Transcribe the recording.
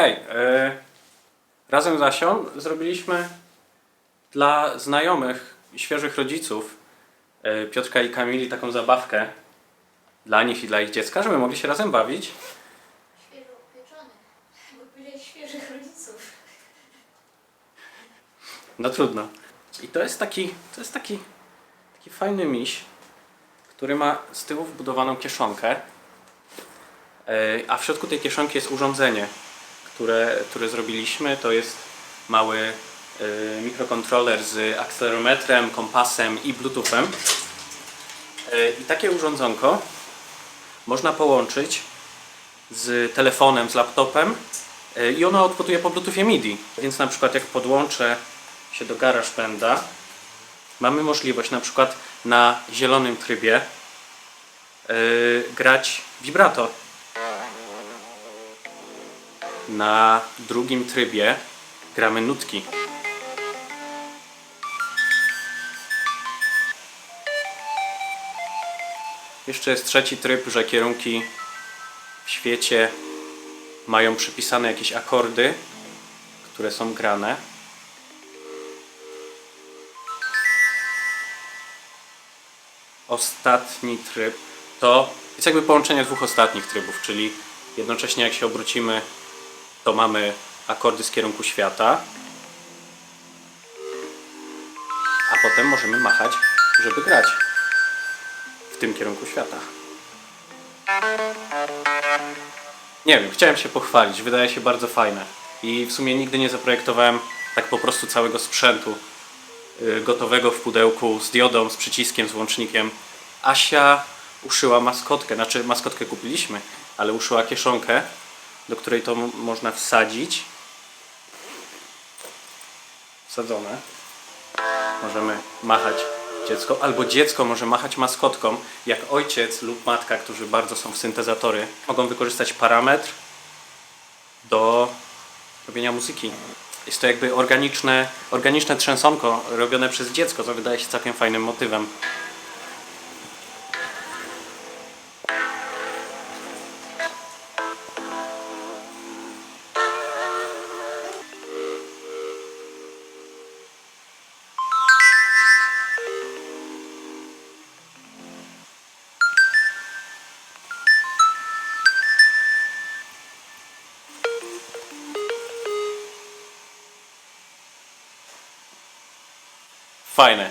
Hej, e, razem z Asią zrobiliśmy dla znajomych i świeżych rodziców e, Piotrka i Kamili taką zabawkę dla nich i dla ich dziecka, żeby mogli się razem bawić. Świeżo upieczony. Bo powiedziałeś świeżych rodziców. No trudno. I to jest taki, to jest taki, taki fajny miś, który ma z tyłu wbudowaną kieszonkę, E, a w środku tej kieszonki jest urządzenie, które, które zrobiliśmy. To jest mały e, mikrokontroler z akcelerometrem, kompasem i bluetoothem. E, I takie urządzonko można połączyć z telefonem, z laptopem e, i ono odputuje po bluetoothie MIDI. Więc na przykład jak podłączę się do GarageBanda, mamy możliwość na przykład na zielonym trybie grać vibrato. Na drugim trybie gramy nutki. Jeszcze jest trzeci tryb, że kierunki w świecie mają przypisane jakieś akordy, które są grane. Ostatni tryb to jest jakby połączenie dwóch ostatnich trybów, czyli jednocześnie jak się obrócimy, to mamy akordy z kierunku świata, a potem możemy machać, żeby grać w tym kierunku świata. Nie wiem, chciałem się pochwalić, wydaje się bardzo fajne. I w sumie nigdy nie zaprojektowałem tak po prostu całego sprzętu y, gotowego w pudełku z diodą, z przyciskiem, z łącznikiem. Asia uszyła maskotkę, znaczy maskotkę kupiliśmy, ale uszyła kieszonkę, do której to można wsadzić. Wsadzone. Możemy machać dziecko, albo dziecko może machać maskotką, jak ojciec lub matka, którzy bardzo są w syntezatory, mogą wykorzystać parametr do robienia muzyki. Jest to jakby organiczne, organiczne trzęsonko robione przez dziecko, co wydaje się całkiem fajnym motywem. Fajne.